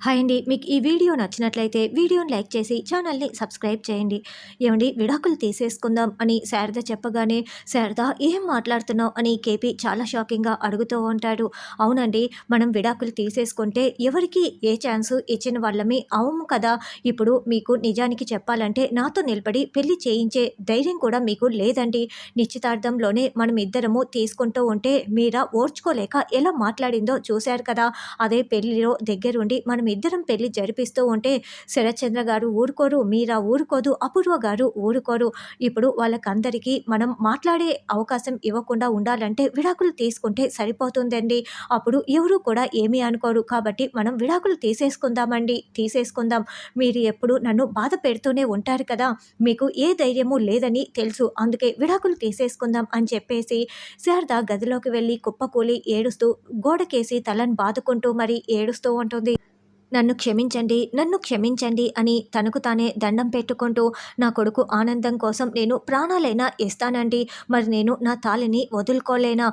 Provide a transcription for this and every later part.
Hi అండి. మీకు ఈ వీడియో నచ్చినట్లయితే వీడియోని లైక్ చేసి ఛానల్ని సబ్స్క్రైబ్ చేయండి. ఏమండి? విడాకులు తీసేసుకుందాం అని శారద చెప్పగానే శారద ఏం మాట్లాడుతున్నావు? అని కేపీ చాలా షాకింగ్గా అడుగుతూ ఉంటాడు. అవునండి మనం విడాకులు తీసేసుకుంటే ఎవరికి ఏ ఛాన్సు ఇచ్చిన వాళ్ళమే అవును కదా. ఇప్పుడు మీకు నిజానికి చెప్పాలంటే నాతో నిలబడి పెళ్ళి చేయించే ధైర్యం కూడా మీకు లేదండి. నిశ్చితార్థంలోనే మనం ఇద్దరము తీసుకుంటూ ఉంటే మీరా ఓర్చుకోలేక ఎలా మాట్లాడిందో చూశారు కదా. అదే పెళ్ళిలో దగ్గరుండి మనం ఇద్దరం పెళ్ళి జరిపిస్తూ ఉంటే శరత్చంద్ర గారు ఊరుకోరు మీరా ఊరుకోదు అపూర్వ గారు ఊరుకోరు. ఇప్పుడు వాళ్ళకందరికీ మనం మాట్లాడే అవకాశం ఇవ్వకుండా ఉండాలంటే విడాకులు తీసుకుంటే సరిపోతుందండి. అప్పుడు ఎవరు కూడా ఏమీ అనుకోరు. కాబట్టి మనం విడాకులు తీసేసుకుందామండి. తీసేసుకుందాం. మీరు ఎప్పుడు నన్ను బాధ పెడుతూనే ఉంటారు కదా. మీకు ఏ ధైర్యము లేదని తెలుసు. అందుకే విడాకులు తీసేసుకుందాం అని చెప్పేసి శారద గదిలోకి వెళ్ళి కుప్పకూలి ఏడుస్తూ గోడకేసి తలను బాదుకుంటూ మరి ఏడుస్తూ ఉంటుంది. నన్ను క్షమించండి నన్ను క్షమించండి అని తనకు తానే దండం పెట్టుకుంటూ నా కొడుకు ఆనందం కోసం నేను ప్రాణాలైనా ఇస్తానండి. మరి నేను నా తాలిని వదులుకోలేనా?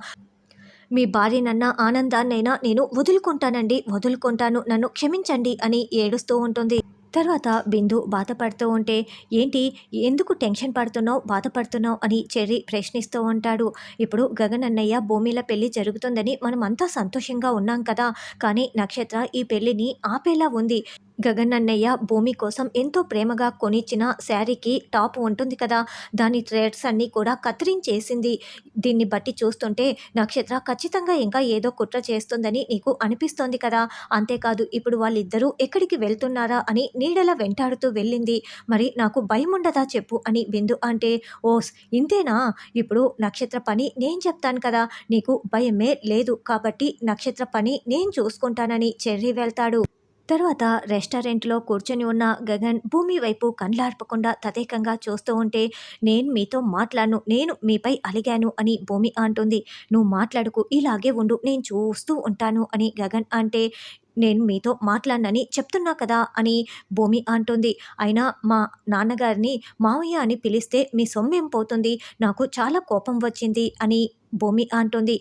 మీ భార్యనన్న ఆనందాన్నైనా నేను వదులుకుంటానండి వదులుకుంటాను నన్ను క్షమించండి అని ఏడుస్తూ ఉంటుంది. తర్వాత బిందు బాధపడుతూ ఉంటే ఏంటి? ఎందుకు టెన్షన్ పడుతున్నావు? బాధపడుతున్నావు? అని చెర్రి ప్రశ్నిస్తూ ఉంటాడు. ఇప్పుడు గగన్ అన్నయ్య భూమిల పెళ్ళి జరుగుతుందని మనం సంతోషంగా ఉన్నాం కదా. కానీ నక్షత్ర ఈ పెళ్ళిని ఆపేలా ఉంది. గగన్ అన్నయ్య భూమి కోసం ఎంతో ప్రేమగా కొనిచ్చిన శారీకి టాప్ ఉంటుంది కదా. దాని థ్రెడ్స్ అన్నీ కూడా కత్తిరించేసింది. దీన్ని బట్టి చూస్తుంటే నక్షత్ర ఖచ్చితంగా ఇంకా ఏదో కుట్ర చేస్తుందని నీకు అనిపిస్తోంది కదా. అంతేకాదు ఇప్పుడు వాళ్ళిద్దరూ ఎక్కడికి వెళ్తున్నారా అని నీడల వెంటాడుతూ వెళ్ళింది. మరి నాకు భయం ఉండదా చెప్పు అని బిందు అంటే ఓస్ ఇంతేనా? ఇప్పుడు నక్షత్ర పని నేను చెప్తాను కదా. నీకు భయమే లేదు కాబట్టి నక్షత్ర పని నేను చూసుకుంటానని చెర్రీ వెళ్తాడు. తర్వాత రెస్టారెంట్లో కూర్చొని ఉన్న గగన్ భూమి వైపు కండ్లార్పకుండా తదేకంగా చూస్తూ ఉంటే నేను మీతో మాట్లాడను నేను మీపై అలిగాను అని భూమి అంటుంది. నువ్వు మాట్లాడుకు ఇలాగే ఉండు నేను చూస్తూ ఉంటాను అని గగన్ అంటే నేను మీతో మాట్లాడనని చెప్తున్నా కదా అని భూమి అంటుంది. అయినా మా నాన్నగారిని మావయ్య అని పిలిస్తే మీ సొమ్మేం పోతుంది? నాకు చాలా కోపం వచ్చింది అని భూమి అంటుంది.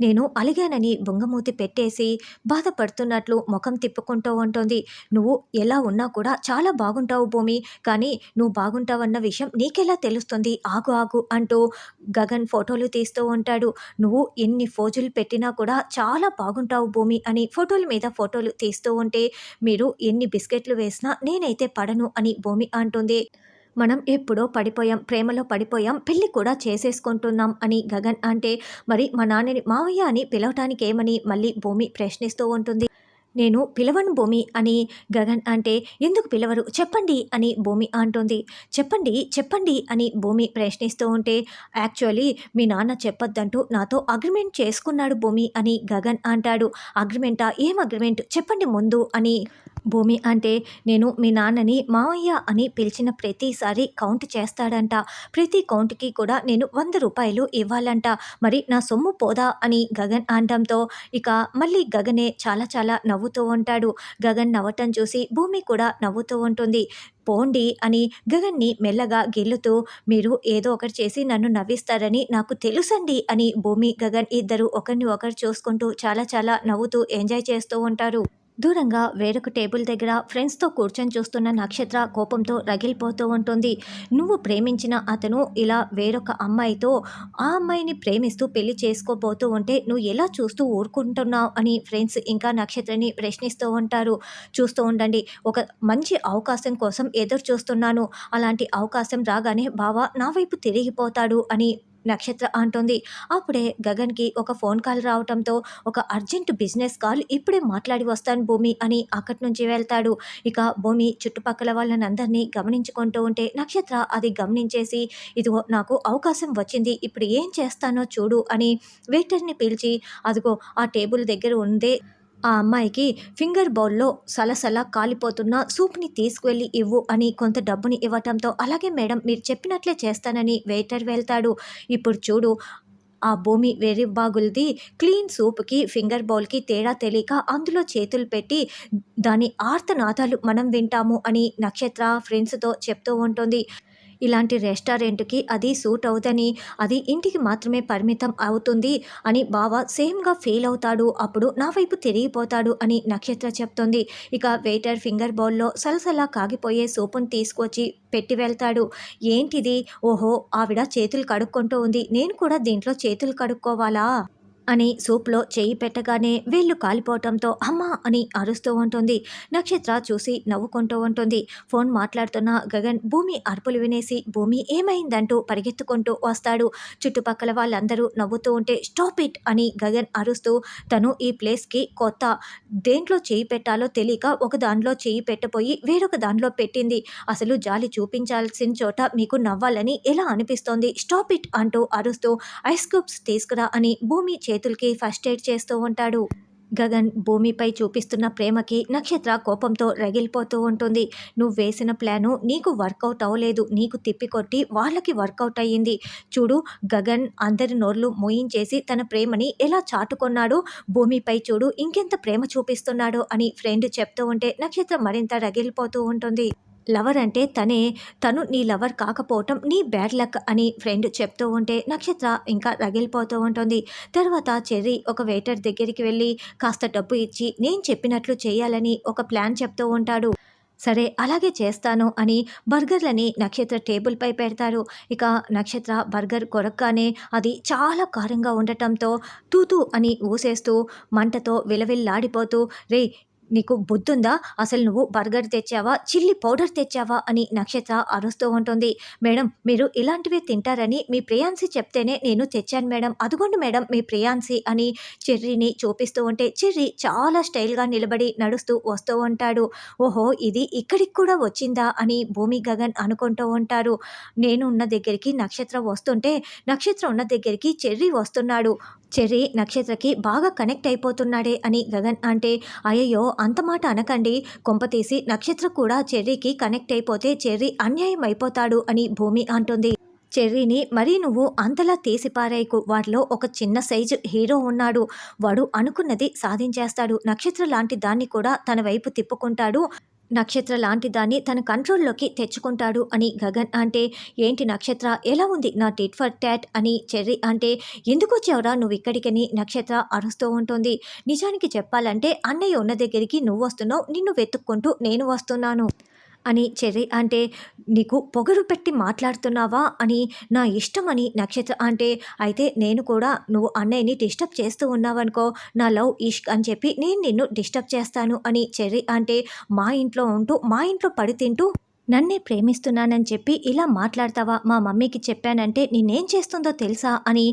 నేను అలిగానని బొంగమూతి పెట్టేసి బాధపడుతున్నట్లు ముఖం తిప్పుకుంటూ ఉంటుంది. నువ్వు ఎలా ఉన్నా కూడా చాలా బాగుంటావు భూమి కానీ నువ్వు బాగుంటావన్న విషయం నీకెలా తెలుస్తుంది? ఆగు ఆగు అంటూ గగన్ ఫోటోలు తీస్తూ ఉంటాడు. నువ్వు ఎన్ని ఫోజులు పెట్టినా కూడా చాలా బాగుంటావు భూమి అని ఫోటోల మీద ఫోటోలు తీస్తూ ఉంటే మీరు ఎన్ని బిస్కెట్లు వేసినా నేనైతే పడను అని భూమి అంటుంది. మనం ఎప్పుడో పడిపోయాం ప్రేమలో పడిపోయాం పెళ్ళి కూడా చేసేసుకుంటున్నాం అని గగన్ అంటే మరి మా నాన్నని మావయ్య అని పిలవటానికి ఏమని మళ్ళీ భూమి ప్రశ్నిస్తూ ఉంటుంది. నేను పిలవను భూమి అని గగన్ అంటే ఎందుకు పిలవరు? చెప్పండి అని భూమి అంటుంది. చెప్పండి చెప్పండి అని భూమి ప్రశ్నిస్తూ ఉంటే యాక్చువల్లీ మీ నాన్న చెప్పొద్దంటూ నాతో అగ్రిమెంట్ చేసుకున్నాడు భూమి అని గగన్ అంటాడు. అగ్రిమెంటా ఏం అగ్రిమెంట్ చెప్పండి ముందు అని భూమి అంటే నేను మీ నాన్నని మావయ్య అని పిలిచిన ప్రతిసారి కౌంట్ చేస్తాడంట. ప్రతి కౌంట్కి కూడా నేను వంద రూపాయలు ఇవ్వాలంట. మరి నా సొమ్ము పోదా అని గగన్ అనడంతో ఇక మళ్ళీ గగనే చాలా చాలా నవ్వుతూ ఉంటాడు. గగన్ నవ్వటం చూసి భూమి కూడా నవ్వుతూ ఉంటుంది. పోండి అని గగన్ని మెల్లగా గిల్లుతూ మీరు ఏదో ఒకటి చేసి నన్ను నవ్విస్తారని నాకు తెలుసండి అని భూమి గగన్ ఇద్దరు ఒకరిని ఒకరు చూసుకుంటూ చాలా చాలా నవ్వుతూ ఎంజాయ్ చేస్తూ ఉంటారు. దూరంగా వేరొక టేబుల్ దగ్గర ఫ్రెండ్స్తో కూర్చొని చూస్తున్న నక్షత్ర కోపంతో రగిలిపోతూ ఉంటుంది. నువ్వు ప్రేమించిన అతను ఇలా వేరొక అమ్మాయితో ఆ అమ్మాయిని ప్రేమిస్తూ పెళ్ళి చేసుకోబోతూ ఉంటే నువ్వు ఎలా చూస్తూ ఊరుకుంటున్నావు? అని ఫ్రెండ్స్ ఇంకా నక్షత్రని ప్రశ్నిస్తూ ఉంటారు. చూస్తూ ఉండండి ఒక మంచి అవకాశం కోసం ఎదురు చూస్తున్నాను అలాంటి అవకాశం రాగానే బావ నా వైపు తిరిగిపోతాడు అని నక్షత్ర అంటుంది. అప్పుడే గగన్కి ఒక ఫోన్ కాల్ రావటంతో ఒక అర్జెంట్ బిజినెస్ కాల్ ఇప్పుడే మాట్లాడి వస్తాను భూమి అని అక్కడి నుంచి వెళ్తాడు. ఇక భూమి చుట్టుపక్కల వాళ్ళనందరినీ గమనించుకుంటూ ఉంటే నక్షత్ర అది గమనించేసి ఇదిగో నాకు అవకాశం వచ్చింది ఇప్పుడు ఏం చేస్తానో చూడు అని వెయిటర్ని పిలిచి అదిగో ఆ టేబుల్ దగ్గర ఉందే ఆ అమ్మాయికి ఫింగర్ బౌల్లో సలసల కాలిపోతున్న సూప్ని తీసుకువెళ్ళి ఇవ్వు అని కొంత డబ్బుని ఇవ్వటంతో అలాగే మేడం మీరు చెప్పినట్లే చేస్తానని వెయిటర్ వెళ్తాడు. ఇప్పుడు చూడు ఆ భూమి వెర్రి బాగులది క్లీన్ సూప్కి ఫింగర్ బౌల్కి తేడా తెలియక అందులో చేతులు పెట్టి దాని ఆర్తనాదాలు మనం వింటాము అని నక్షత్ర ఫ్రెండ్స్తో చెప్తూ ఉంటుంది. ఇలాంటి రెస్టారెంట్‌కి అది సూట్ అవుదని అది ఇంటికి మాత్రమే పరిమితం అవుతుంది అని బావ సేమ్‌గా ఫీల్ అవుతాడు. అప్పుడు నా వైపు తిరిగిపోతాడు అని నక్షత్ర చెప్తుంది. ఇక వెయిటర్ ఫింగర్ బౌల్‌లో సలసలా కాగిపోయే సూపును తీసుకొచ్చి పెట్టి వెళ్తాడు. ఏంటిది? ఓహో! ఆవిడ చేతులు కడుక్కుంటూ ఉంది. నేను కూడా దీంట్లో చేతులు కడుక్కోవాలా? అని సూప్‌లో చేయి పెట్టగానే వీళ్ళు కాలిపోవటంతో అమ్మా! అని అరుస్తూ ఉంటుంది. నక్షత్ర చూసి నవ్వుకుంటూ ఉంటుంది. ఫోన్ మాట్లాడుతున్న గగన్ భూమి అరుపులు వినేసి భూమి ఏమైందంటూ పరిగెత్తుకుంటూ వస్తాడు. చుట్టుపక్కల వాళ్ళందరూ నవ్వుతూ ఉంటే స్టాప్ ఇట్ అని గగన్ అరుస్తూ తను ఈ ప్లేస్‌కి కొత్త. దేంట్లో చేయి పెట్టాలో తెలియక ఒక దానిలో చేయి పెట్టపోయి వేరొక దానిలో పెట్టింది. అసలు జాలి చూపించాల్సిన చోట మీకు నవ్వాలని ఎలా అనిపిస్తోంది? స్టాప్ ఇట్ అంటూ అరుస్తూ ఐస్ క్యూబ్స్ తీసుకురా అని భూమి చేతులకి ఫస్ట్ ఎయిడ్ చేస్తూ ఉంటాడు. గగన్ భూమిపై చూపిస్తున్న ప్రేమకి నక్షత్ర కోపంతో రగిలిపోతూ ఉంటుంది. నువ్వు వేసిన ప్లాను నీకు వర్కౌట్ అవ్వలేదు. నీకు తిప్పికొట్టి వాళ్ళకి వర్కౌట్ అయ్యింది. చూడు గగన్ అందరి నోర్లు మోయించేసి తన ప్రేమని ఎలా చాటుకున్నాడు భూమిపై చూడు ఇంకెంత ప్రేమ చూపిస్తున్నాడు అని ఫ్రెండ్ చెప్తూ ఉంటే నక్షత్ర మరింత రగిలిపోతూ ఉంటుంది. లవర్ అంటే తనే. తను నీ లవర్ కాకపోవటం నీ బ్యాడ్ లక్ అని ఫ్రెండ్ చెప్తూ ఉంటే నక్షత్ర ఇంకా రగిలిపోతూ ఉంటుంది. తర్వాత చెర్రీ ఒక వెయిటర్ దగ్గరికి వెళ్ళి కాస్త డబ్బు ఇచ్చి నేను చెప్పినట్లు చేయాలని ఒక ప్లాన్ చెప్తూ ఉంటాడు. సరే అలాగే చేస్తాను అని బర్గర్‌లని నక్షత్ర టేబుల్‌పై పెడతారు. ఇక నక్షత్ర బర్గర్ కొరక్కానే అది చాలా కారంగా ఉండటంతో తూతూ అని ఊసేస్తూ మంటతో విలవిల్లాడిపోతూ రే నీకు బుద్ధుందా? అసలు నువ్వు బర్గర్ తెచ్చావా? చిల్లీ పౌడర్ తెచ్చావా? అని నక్షత్ర అరుస్తూ ఉంటుంది. మేడం మీరు ఇలాంటివి తింటారని మీ ప్రియాన్సి చెప్తేనే నేను తెచ్చాను మేడం. అదుగోండి మేడం మీ ప్రియాన్సి అని చెర్రీని చూపిస్తూ ఉంటే చెర్రీ చాలా స్టైల్‌గా నిలబడి నడుస్తూ వస్తూ ఉంటాడు. ఓహో! ఇది ఇక్కడికి కూడా వచ్చిందా అని భూమి, గగన్ అనుకుంటూ ఉంటారు. నేను ఉన్న దగ్గరికి నక్షత్ర వస్తుంటే నక్షత్ర ఉన్న దగ్గరికి చెర్రీ వస్తున్నాడు. చెర్రీ నక్షత్రకి బాగా కనెక్ట్ అయిపోతున్నాడే అని గగన్ అంటే అయ్యయ్యో! అంత మాట అనకండి. కొంపతీసి నక్షత్ర కూడా చెర్రీకి కనెక్ట్ అయిపోతే చెర్రీ అన్యాయం అయిపోతాడు అని భూమి అంటుంది. చెర్రీని మరీ నువ్వు అంతలా తీసి వాటిలో వాడిలో ఒక చిన్న సైజు హీరో ఉన్నాడు. వాడు అనుకున్నది సాధించేస్తాడు. నక్షత్ర లాంటి దాన్ని కూడా తన వైపు తిప్పుకుంటాడు. నక్షత్ర లాంటి దాన్ని తన కంట్రోల్‌లోకి తెచ్చుకుంటాడు అని గగన్ అంటే ఏంటి నక్షత్ర? ఎలా ఉంది? నా టిట్ ఫర్ టాట్ అని చెర్రీ అంటే ఎందుకు వచ్చావురా? నువ్వు ఇక్కడికని? నక్షత్ర అరుస్తూ ఉంటుంది. నిజానికి చెప్పాలంటే అన్నయ్య ఉన్న దగ్గరికి నువ్వు వస్తున్నావు. నిన్ను వెతుక్కుంటూ నేను వస్తున్నాను. అని చెర్రీ అంటే నీకు పొగరు పెట్టి మాట్లాడుతున్నావా? అని నా ఇష్టం అని నక్షత్ర అంటే అయితే నేను కూడా నువ్వు అన్నయ్యని డిస్టర్బ్ చేస్తూ ఉన్నావనుకో నా లవ్ ఇష్క్ అని చెప్పి నేను నిన్ను డిస్టర్బ్ చేస్తాను అని చెర్రీ అంటే మా ఇంట్లో ఉంటూ మా ఇంట్లో పడి తింటూ నన్నే ప్రేమిస్తున్నానని చెప్పి ఇలా మాట్లాడతావా? మా మమ్మీకి చెప్పానంటే నేనేం చేస్తుందో తెలుసా? అని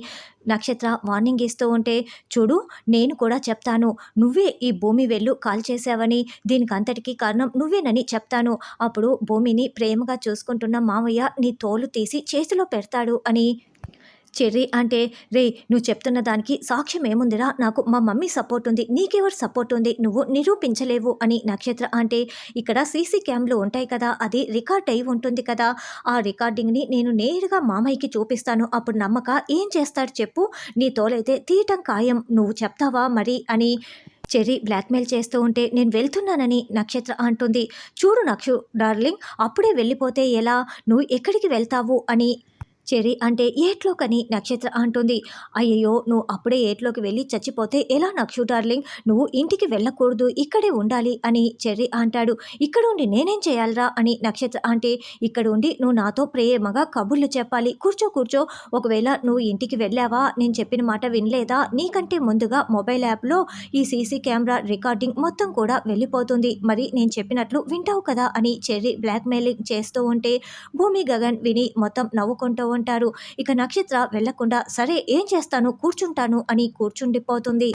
నక్షత్ర వార్నింగ్ ఇస్తూ ఉంటే చూడు నేను కూడా చెప్తాను. నువ్వే ఈ భూమి వెళ్ళు కాల్చేశావని దీనికంతటికీ కారణం నువ్వేనని చెప్తాను. అప్పుడు భూమిని ప్రేమగా చూసుకుంటున్న మావయ్య నీ తోలు తీసి చేతిలో పెడతాడు అని చెర్రీ అంటే రే నువ్వు చెప్తున్న దానికి సాక్ష్యం ఏముందిరా? నాకు మా మమ్మీ సపోర్ట్ ఉంది. నీకెవరు సపోర్ట్ ఉంది? నువ్వు నిరూపించలేవు అని నక్షత్ర అంటే ఇక్కడ సీసీ క్యామ్‌లు ఉంటాయి కదా! అది రికార్డ్ అయి ఉంటుంది కదా! ఆ రికార్డింగ్‌ని నేను నేరుగా మామయ్యకి చూపిస్తాను. అప్పుడు నమ్మక ఏం చేస్తాడు చెప్పు? నీ తోలైతే తీయటం ఖాయం. నువ్వు చెప్తావా మరి? అని చెర్రీ బ్లాక్‌మెయిల్ చేస్తూ ఉంటే నేను వెళ్తున్నానని నక్షత్ర అంటుంది. చూడు నక్షు డార్లింగ్ అప్పుడే వెళ్ళిపోతే ఎలా? నువ్వు ఎక్కడికి వెళ్తావు? అని చెర్రీ అంటే ఏట్లోకని నక్షత్ర అంటుంది. అయ్యయ్యో! నువ్వు అప్పుడే ఏట్లోకి వెళ్ళి చచ్చిపోతే ఎలా నక్షు డార్లింగ్? నువ్వు ఇంటికి వెళ్ళకూడదు. ఇక్కడే ఉండాలి అని చెర్రీ అంటాడు. ఇక్కడుండి నేనేం చేయాలిరా? అని నక్షత్ర అంటే ఇక్కడుండి నువ్వు నాతో ప్రేమగా కబుర్లు చెప్పాలి. కూర్చో కూర్చో. ఒకవేళ నువ్వు ఇంటికి వెళ్ళావా? నేను చెప్పిన మాట వినలేదా? నీకంటే ముందుగా మొబైల్ యాప్‌లో ఈ సీసీ కెమెరా రికార్డింగ్ మొత్తం కూడా వెళ్ళిపోతుంది. మరి నేను చెప్పినట్లు వింటావు కదా! అని చెర్రీ బ్లాక్‌మెయిలింగ్ చేస్తూ ఉంటే భూమి, గగన్ విని మొత్తం నవ్వుకుంటూ ఉంటారు. ఇక నక్షత్ర వెళ్ళకుండా సరే ఏం చేస్తాను కూర్చుంటాను అని కూర్చుండిపోతుంది.